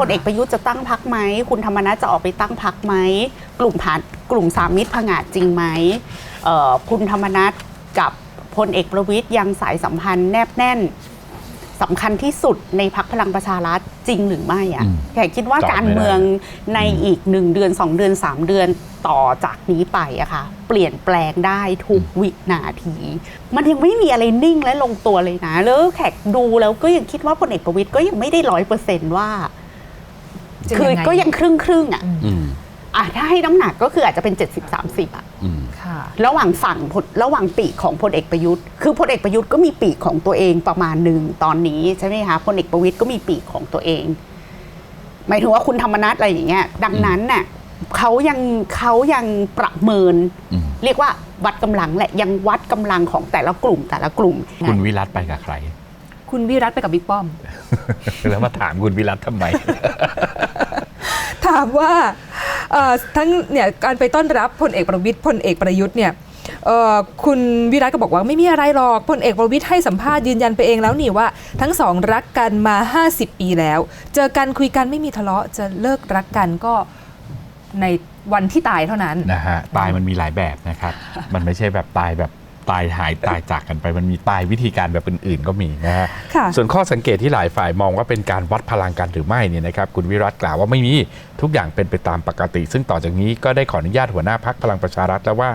พลเอกประยุทธ์จะตั้งพักไหม คุณธรรมนัฐจะออกไปตั้งพักไหม กลุ่มผ่านกลุ่มสามมิตรผงาดจริงไหมเอ่อคุณธรรมนัฐกับพลเอกประวิทย์ยังสายสัมพันธ์แนบแน่นสำคัญที่สุดในพักพลังประชารัฐจริงหรือไม่อะอืมแขกคิดว่าตอบไม่ได้การเมืองในอีกหนึ่งเดือนสองเดือนสามเดือนต่อจากนี้ไปอะค่ะ เปลี่ยนแปลงได้ทุกวินาที มันยังไม่มีอะไรนิ่งและลงตัวเลยนะ แล้วแขกดูแล้วก็ยังคิดว่าพลเอกประวิทย์ก็ยังไม่ได้ร้อยเปอร์เซนต์ว่า จะคือยังไง ก็ยังครึ่งครึ่งๆอะอืมอะถ้าให้น้ำหนักก็คืออาจจะเป็น 70 30อะ อืม ค่ะ ระหว่างฝั่งพลระหว่างปีกของพลเอกประยุทธ์ คือพลเอกประยุทธ์ก็มีปีกของตัวเองประมาณหนึ่งตอนนี้ใช่ไหมคะพลเอกประวิทย์ก็มีปีกของตัวเอง หมายถึงว่าคุณธรรมนัฐอะไรอย่างเงี้ย ดังนั้นน่ะเขายังเขายังประเมิน อืม เรียกว่าวัดกำลังแหละยังวัดกำลังของแต่ละกลุ่มแต่ละกลุ่ม คุณวิรัตไปกับใคร คุณวิรัตไปกับบิ๊กป้อม แล้วมาถามคุณวิรัตทำไม ถามว่าทั้งเนี่ยการไปต้อนรับพลเอกประวิทย์พลเอกประยุทธ์เนี่ยคุณวิรัตก็บอกว่าไม่มีอะไรหรอกพลเอกประวิทย์ให้สัมภาษณ์ยืนยันไปเองแล้วนี่ว่า ทั้งสองรักกันมา 50 ปีแล้ว เจอกันคุยกันไม่มีทะเลาะจะเลิกรักกันก็ในวันที่ตายเท่านั้นนะฮะตายมันมีหลายแบบนะครับ มันไม่ใช่แบบตายแบบ ตายหายตายจากกันไปมันมีตายวิธีการแบบอื่นๆก็มีนะฮะค่ะส่วนข้อสังเกตที่หลายฝ่ายมองว่าเป็นการวัดพลังกันหรือไม่เนี่ยนะครับคุณวิรัตกล่าวว่าไม่มีทุกอย่างเป็นไปตามปกติ ซึ่งต่อจากนี้ก็ได้ขออนุญาตหัวหน้าพักพลังประชารัฐแล้วว่า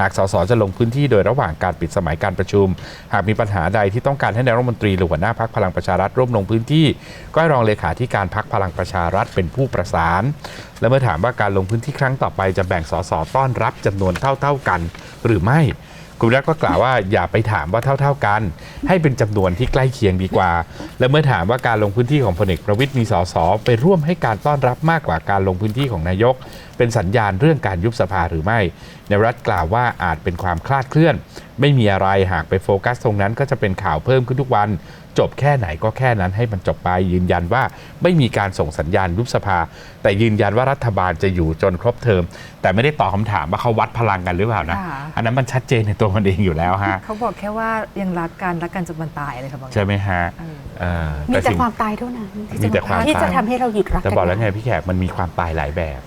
หากสสจะลงพื้นที่โดยระหว่างการปิดสมัยการประชุม หากมีปัญหาใดที่ต้องการให้นายรัฐมนตรีหรือหัวหน้าพักพลังประชารัฐร่วมลงพื้นที่ ก็ให้รองเลขาธิการพักพลังประชารัฐเป็นผู้ประสาน และเมื่อถามว่าการลงพื้นที่ครั้งต่อไปจะแบ่งสสต้อนรับจำนวนเท่า ๆกัน หรือไม่ คุณวิรักก็กล่าวว่าอย่าไปถามว่าเท่า ๆกัน ให้เป็นจำนวนที่ใกล้เคียงดีกว่า และเมื่อถามว่าการลงพื้นที่ของพลเอกประวิตยมีสสไปร่วมให้การต้อนรับมากกว่าการลงพื้นที่ของนายก เป็นสัญญาณเรื่องการยุบสภาหรือไม่ในรัฐกล่าวว่าอาจเป็นความคลาดเคลื่อน ไม่มีอะไรหากไปโฟกัสตรงนั้นก็จะเป็นข่าวเพิ่มขึ้นทุกวัน จบแค่ไหนก็แค่นั้นให้มันจบไปยืนยันว่าไม่มีการส่งสัญญาณยุบสภา แต่ยืนยันว่ารัฐบาลจะอยู่จนครบเทอม แต่ไม่ได้ตอบคำถามว่าเขาวัดพลังกันหรือเปล่านะค่ะอันนั้นมันชัดเจนในตัวมันเองอยู่แล้วฮะเขาบอกแค่ว่ายังรักกันรักกันจนวันตายเลยค่ะบางใช่ไหมฮะเออเออมีแต่สิ่งความตายเท่านั้นที่มีจะแต่ความที่จะตายทำให้เราหยุดรักแต่กันบอกแล้วไงด้พี่แขกมันมีความตายหลายแบบ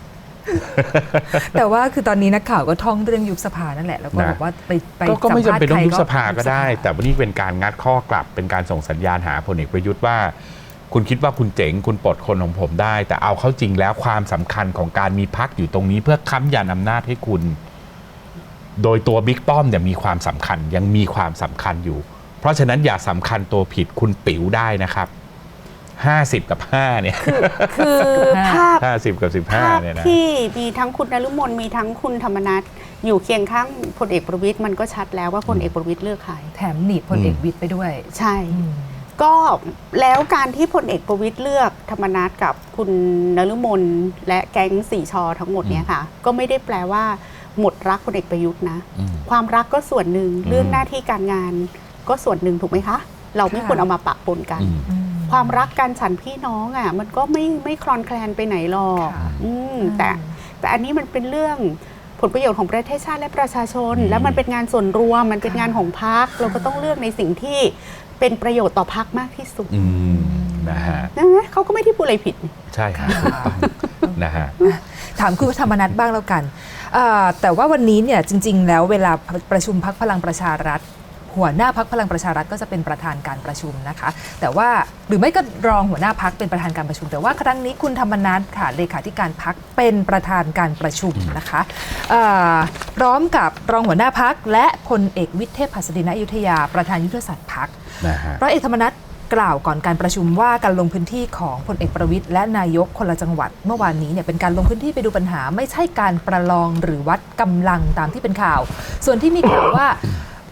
แต่ว่าคือตอนนี้นักข่าวก็ท่องเรื่องยุบสภานั่นแหละแล้วก็นะ บอกว่าไปไปก็ก็ไม่จำเป็นต้องยุบสภาสัมภษณ์ก็ได้ใครแต่วันนี้เป็นการงัดข้อกลับเป็นการส่งสัญญาณหาพลเอกประยุทธ์ว่า คุณคิดว่าคุณเจ๋งคุณปลดคนของผมได้ แต่เอาเข้าจริงแล้วความสำคัญของการมีพักอยู่ตรงนี้ เพื่อค้ำยันอำนาจให้คุณ โดยตัวบิ๊กป้อมเนี่ยมีความสำคัญยังมีความสำคัญอยู่ เพราะฉะนั้นอย่าสำคัญตัวผิดคุณปิ๋วได้นะครับ 50 กับ 5 เนี่ย คือภาพ50 กับ ภาพ15 เนี่ยนะ ที่มีทั้งคุณนฤมลมีทั้งคุณธรรมนัฐอยู่เคียงข้างพลเอกประวิตยมันก็ชัดแล้วว่าพลเอกประวิตยเลือกใครแถมหนีบพลเอกวิทย์ไปด้วยใช่ก็แล้วการที่พลเอกประวิตยเลือกธรรมนัฐกับคุณนฤมลและแก๊งสี่ชอทั้งหมดเนี้ยค่ะ ก็ไม่ได้แปลว่า หมดรักพลเอกประยุทธ์นะ อืม ความรักก็ส่วนหนึ่งอืมเรื่องหน้าที่การงานก็ส่วนหนึ่งถูกไหมคะ เราไม่ค่ะ ควรเอามาปะปนกัน อืม ความรักกันฉันพี่น้องอะ มันก็ไม่ไม่คลอนแคลนไปไหนหรอกค่ะอืมแต่แต่อันนี้มันเป็นเรื่องผลประโยชน์ของประเทศชาติและประชาชนอืมแล้วมันเป็นงานส่วนรวมมันเป็นค่ะงานของพรรคเราก็ต้องเลือกในสิ่งที่เป็นประโยชน์ต่อพรรคมากที่สุดอืมนะฮะนะเขาก็ไม่ได้พูดอะไรผิดนี่ใช่ครับถูกต้องนะฮะถามคุณธรรมนัฐบ้างแล้วกันอ่าแต่ว่าวันนี้เนี่ยจริง ๆ แล้วเวลาประชุมพักพลังประชารัฐ หัวหน้าพักพลังประชารัฐก็จะเป็นประธานการประชุมนะคะ แต่ว่าหรือไม่ก็รองหัวหน้าพักเป็นประธานการประชุม แต่ว่าครั้งนี้คุณธรรมนัฐค่ะเลขาธิการพักเป็นประธานการประชุมนะคะอ่าพร้อมกับรองหัวหน้าพักและพลเอกวิทย์เทพหัสดินอยุธยาประธานยุทธศาสตร์พักนะฮะร้อยเอกธรรมนัฐกล่าวก่อนการประชุมว่าการลงพื้นที่ของพลเอกประวิทย์และนายกคนละจังหวัด เมื่อวานนี้เนี่ยเป็นการลงพื้นที่ไปดูปัญหา ไม่ใช่การประลองหรือวัดกำลังตามที่เป็นข่าว ส่วนที่มีข่าวว่า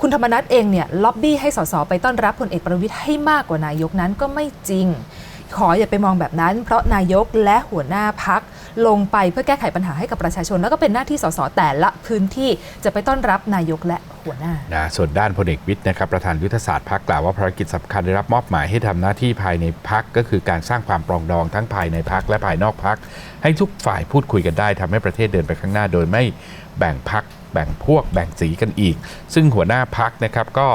คุณธรรมนัฐเองเนี่ยล็อบบี้ให้สสไปต้อนรับพลเอกประวิทย์ให้มากกว่านายกนั้นก็ไม่จริง ขออย่าไปมองแบบนั้น เพราะนายกและหัวหน้าพักลงไปเพื่อแก้ไขปัญหาให้กับประชาชน แล้วก็เป็นหน้าที่สสแต่ละพื้นที่จะไปต้อนรับนายกและหัวหน้านะส่วนด้านพลเอกวิทย์นะครับประธานยุทธศาสตร์พักกล่าวว่าภารกิจสำคัญได้รับมอบหมายให้ทำหน้าที่ภายในพักก็คือการสร้างความปรองดองทั้งภายในพักและภายนอกพักให้ทุกฝ่ายพูดคุยกันได้ทำให้ประเทศเดินไปข้างหน้าโดยไม่แบ่งพัก แบ่งพวกแบ่งสีกันอีก ซึ่งหัวหน้าพักนะครับก็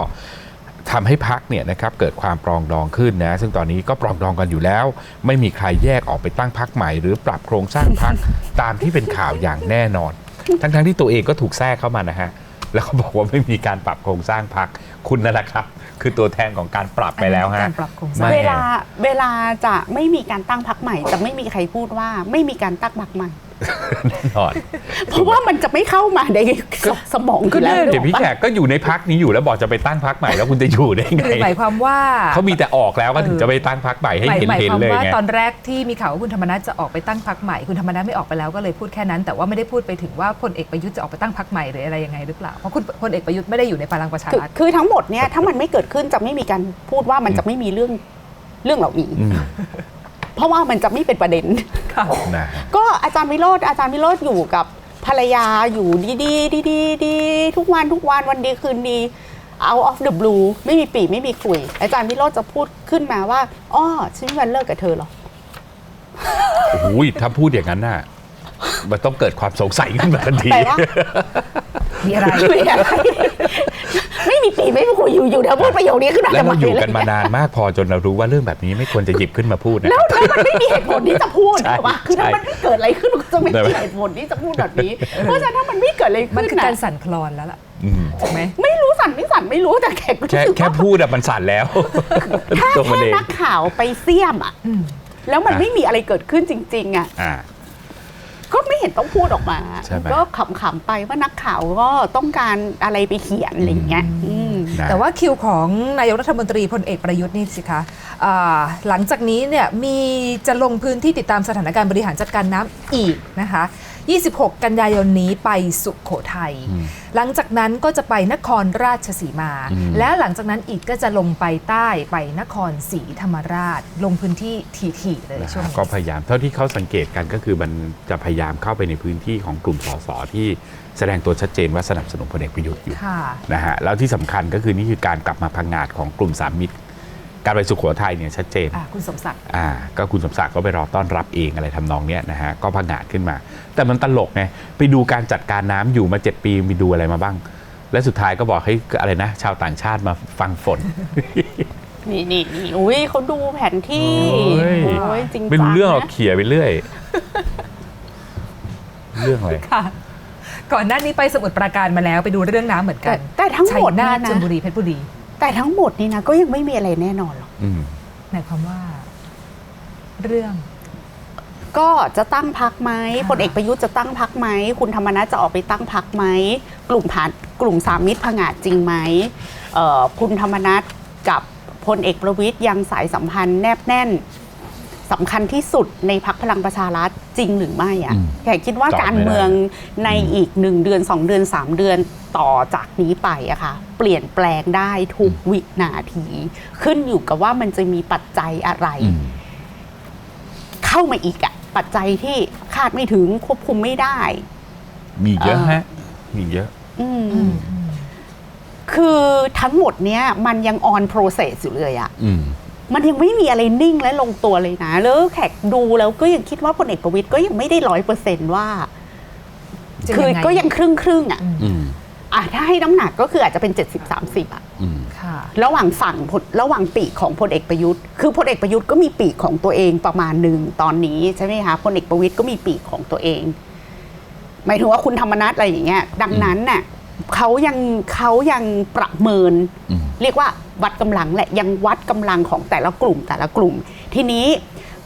ทำให้พักเนี่ยนะครับเกิดความปรองดองขึ้นนะซึ่งตอนนี้ก็ปรองดองกันอยู่แล้ว ไม่มีใครแยกออกไปตั้งพักใหม่ หรือปรับโครงสร้างพักตามที่เป็นข่าวอย่างแน่นอน ทั้งๆที่ตัวเองก็ถูกแทรกเข้ามานะฮะแล้วก็บอกว่าไม่มีการปรับโครงสร้างพักคุณนั่นแหละครับ คือตัวแทนของการปรับไปแล้วฮะการปรับโครงสร้างไม่เวลาเวลาจะไม่มีการตั้งพักใหม่ จะไม่มีใครพูดว่าไม่มีการตั้งพักใหม่ แน่นอน เพราะว่ามันจะไม่เข้ามาในสมองก็อยู่แล้วเนี่ยเดี๋ยวพี่แขกก็อยู่ในพักนี้อยู่แล้วบอกจะไปตั้งพักใหม่แล้วคุณจะอยู่ได้ไงคือหมายความว่าเขามีแต่ออกแล้วก็ถึงเออจะไปตั้งพักใหม่ให้หมายเห็นหมายเห็นความเลยว่าไงตอนแรกที่มีข่าวว่าคุณธรรมนัฐจะออกไปตั้งพักใหม่ คุณธรรมนัฐไม่ออกไปแล้วก็เลยพูดแค่นั้น แต่ว่าไม่ได้พูดไปถึงว่าพลเอกประยุทธ์จะออกไปตั้งพักใหม่หรืออะไรยังไงหรือเปล่าเพราะคุณพลเอกประยุทธ์ไม่ได้อยู่ในพลังประชาคือรัฐคือทั้งหมดเนี่ยถ้ามันไม่เกิดขึ้นจะไม่มีการพูดว่ามันจะไม่มีเรื่องเรื่องเหล่านี้อืมเพราะว่ามันจะไม่เป็นประเด็น นะฮะ ก็อาจารย์วิโรธอาจารย์วิโรธอยู่กับภรรยาอยู่ดีดีดีดีดีทุกวันทุกวันวันดีคืนดี out of the blue ไม่มีปีไม่มีคุย อาจารย์วิโรธจะพูดขึ้นมาว่าอ้อฉันไม่มีวันเลิกกับเธอหรอกโอ้โหถ้าพูดอย่างนั้นน่ะ มันต้องเกิดความสงสัยขึ้นมาทันทีแปลว่ามีอะไรไม่อะไร ไม่มีปีไม่มีคุยอยู่อยู่เดี๋ยวพูดประโยคนี้ขึ้นมาแล้วเราทำไมอยู่กันะไรมานานมากพอจนเรารู้ว่าเรื่องแบบนี้ไม่ควรจะหยิบขึ้นมาพูดนะแล้วแล้วมันไม่มีเหตุผลที่จะพูดใช่ถูกปะคือถ้าใช่มันไม่เกิดอะไรขึ้นมันจะไม่ได้ไหมมีเหตุผลที่จะพูดแบบนี้ เพราะฉะนั้นถ้ามันไม่เกิดอะไรมันขึ้นคือการน่ะสั่นคลอนแล้วล่ะอืมถูกไหม ไม่รู้สั่นไม่สั่นไม่รู้แต่แขกรู้แค่สึกแค่ว่า พูดอะมันสั่นแล้วถ้าตัวมันแค่เองนักข่าวไปเสี่ยมอะอืมแล้วมันอะไม่มีอะไรเกิดขึ้นจริง ๆ อะ อ่าก็ไม่เห็นต้องพูดออกมา ใช่ไหม ก็ขำๆไปว่านักข่าวก็ต้องการอะไรไปเขียนอะไรอย่างเงี้ยอืม นะแต่ว่าคิวของนายกรัฐมนตรีพลเอกประยุทธ์นี่สิคะอ่าหลังจากนี้เนี่ยมีจะลงพื้นที่ติดตามสถานการณ์บริหารจัดการน้ำอีกนะคะ 26 กันยายนนี้ไปสุขโขทัยอืมหลังจากนั้นก็จะไปนครราชสีมาอืมและหลังจากนั้นอีกก็จะลงไปใต้ไปนครศรีธรรมราช ลงพื้นที่ถี่ๆเลยนะช่วงฮะนี้ก็พยายามเท่าที่เขาสังเกตกันก็คือมันจะพยายามเข้าไปในพื้นที่ของกลุ่มสสที่แสดงตัวชัดเจนว่าสนับสนุนพลเอกประยุทธ์อยู่ค่ะนะฮะแล้วที่สำคัญก็คือนี่คือการกลับมาพังงาดของกลุ่มสามมิตร การไปสุโขทัยเนี่ยชัดเจนอะคุณสมศักดิ์อ่าก็คุณสมศักดิ์ก็ไปรอต้อนรับเองอะไรทำนองเนี้ยนะฮะก็พังงาดขึ้นมา แต่มันตลกไงไปดูการจัดการน้ำอยู่มา 7 ปีมีดูอะไรมาบ้าง และสุดท้ายก็บอกให้อะไรนะ ชาวต่างชาติมาฟังฝนนี่นี่นี่อุ้ยเขาดูแผนที่โอ้ยโอ้ยจริงไม่รู้เรื่องหรอกจันะเขี่ยไปเรื่อย เรื่องอะไรค่ะก่อนหน้านี้ไปสมุทรปราการมาแล้วไปดูเรื่องน้ำเหมือนกัแต่นแต่ทั้งหมดชัยนาทนะชลบุรีเพชรบุรี แต่ทั้งหมดนี่นะก็ยังไม่มีอะไรแน่นอนหรอกอืมหมายความว่า เรื่อง ก็จะตั้งพักไหมค่ะพลเอกประยุทธ์จะตั้งพักไหมคุณธรรมนัฐจะออกไปตั้งพักไหมกลุ่มผ่านกลุ่มสามมิตรผงาดจริงไหมเอ่อคุณธรรมนัฐกับพลเอกประวิทย์ยังสายสัมพันธ์แนบแน่น สำคัญที่สุดในพักพลังประชารัฐจริงหรือไม่อะอืมแขกคิดว่าตอบไม่ได้การเมืองในอีกหนึ่งเดือนสองเดือนสามเดือนต่อจากนี้ไปอะค่ะเปลี่ยนแปลงได้ทุกวินาที ขึ้นอยู่กับว่ามันจะมีปัจจัยอะไรอืมเข้ามาอีกอะปัจจัยที่คาดไม่ถึงควบคุมไม่ได้ มีเยอะเออฮะมีเยอะอืมคือทั้งหมดเนี้ยมันยัง on process อยู่เลยอะอื มมันยังไม่มีอะไรนิ่งและลงตัวเลยนะ แล้วแขกดูแล้วก็ยังคิดว่าพลเอกประวิตยก็ยังไม่ได้ร้อยเปอร์เซนต์ว่า จะคือยังไง ก็ยังครึ่งครึ่งๆอะอืมอืมอะถ้าให้น้ำหนักก็คืออาจจะเป็น 70-30อะอืม ค่ะ ระหว่างฝั่งพลระหว่างปีกของพลเอกประยุทธ์ คือพลเอกประยุทธ์ก็มีปีกของตัวเองประมาณหนึ่งตอนนี้ใช่ไหมคะพลเอกประวิตยก็มีปีกของตัวเอง หมายถึงว่าคุณธรรมนัฐอะไรอย่างเงี้ย ดังนั้นน่ะ เขายังเขายังประเมินอืมเรียกว่าวัดกำลังแหละยังวัดกำลังของแต่ละกลุ่มแต่ละกลุ่ม ทีนี้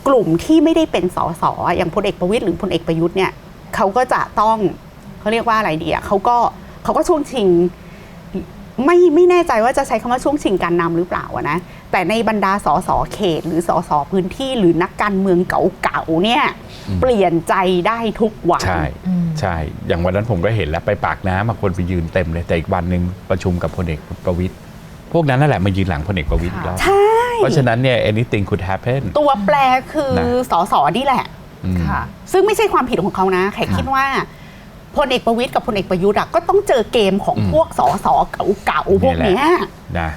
กลุ่มที่ไม่ได้เป็นสสอย่างพลเอกประวิตยหรือพลเอกประยุทธ์เนี่ยเขาก็จะต้องเขาเรียกว่าอะไรดีอะเขาก็เขาก็ช่วงชิง ไม่ไม่แน่ใจว่าจะใช้คำว่าช่วงชิงการนำหรือเปล่าอะนะแต่ในบรรดาสสเขต หรือสสพื้นที่หรือนักการเมืองเก่าๆเนี่ยอืมเปลี่ยนใจได้ทุกวัน ใช่อืมใช่ อย่างวันนั้นผมก็เห็นแล้วไปปากน้ำมาคนไปยืนเต็มเลยแต่อีกวันหนึ่งประชุมกับพลเอกประวิตยพวกนั้นนั่นแหละมายืนหลังพลเอกประวิตยอีกรอบใช่เพราะฉะนั้นเนี่ย anything could happen ตัวแปรคือนะสสนี่แหละอืมค่ะซึ่งไม่ใช่ความผิดของเขานะแขกค่ะคิดว่า พลเอกประวิตยกับพลเอกประยุทธ์อะก็ต้องเจอเกมของอืมพวกสสเก่าๆพวกเนี้ยนะ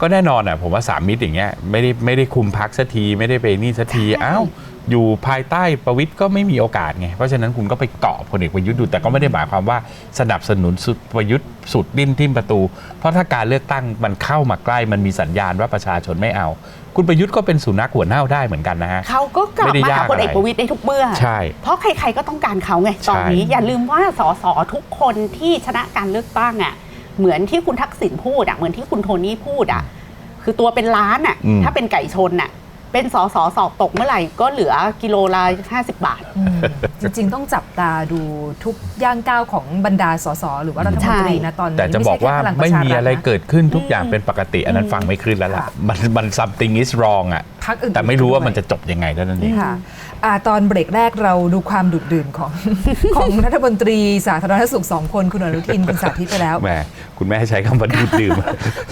ก็แน่นอนอะผมว่าสามมิตรอย่างเงี้ยไม่ได้ไม่ได้คุมพักสักทีไม่ได้ไปนี่สักทีใช่อ้าว อยู่ภายใต้ประวิทย์ก็ไม่มีโอกาสไง เพราะฉะนั้นคุณก็ไปเกาะพลเอกประยุทธ์ดูแต่ก็ไม่ได้หมายความว่าสนับสนุนสุดประยุทธ์สุดดิ้นทิมประตู เพราะถ้าการเลือกตั้งมันเข้ามาใกล้มันมีสัญญาณว่าประชาชนไม่เอา คุณประยุทธ์ก็เป็นสุนัขหัวเน่าได้เหมือนกันนะฮะเขาก็กลับไม่ได้ากมายหาพลเอกอะไรประวิตยได้ทุกเมื่อใช่เพราะใครๆก็ต้องการเขาไงใช่ตอนนี้อย่าลืมว่าสสทุกคนที่ชนะการเลือกตั้งอะเหมือนที่คุณทักษิณพูดอะเหมือนที่คุณโทนี่พูดอะคือตัวเป็นล้านอะอืมถ้าเป็นไก่ชนอะ เป็นสสสอบตกเมื่อไหร่ก็เหลือกิโลละ50 บาท อืมจริงๆ ต้องจับตาดูทุกย่างก้าวของบรรดาสสหรือว่ารัฐมนตรีนะตอนนี้แต่จะบอกว่าใช่แค่พลังปไม่ระชามีรัฐอะไรนะเกิดขึ้นทุกอย่างอืมเป็นปกติ อันนั้นอืมฟังไม่ขึ้นแล้วล่ะ ค่ะ มันมัน something is wrong อะ พักอื่นๆแต่ไม่รู้ว่าด้วยมันจะจบยังไงเท่านั้นเอง ค่ะอ่าตอนเบรกแรกเราดูความดุดดื่นของ ของรัฐมนตรีสาธารณสุขสองคนคุณอนุทินคุณสาธิตไปแล้ว แหมคุณแม่ใช้คำว่าดูดดื่ม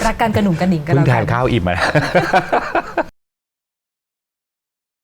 รักกันกระหนุ่มกระหนิงกันเพิ่งแล้วทากันนข้าวอิ่มมา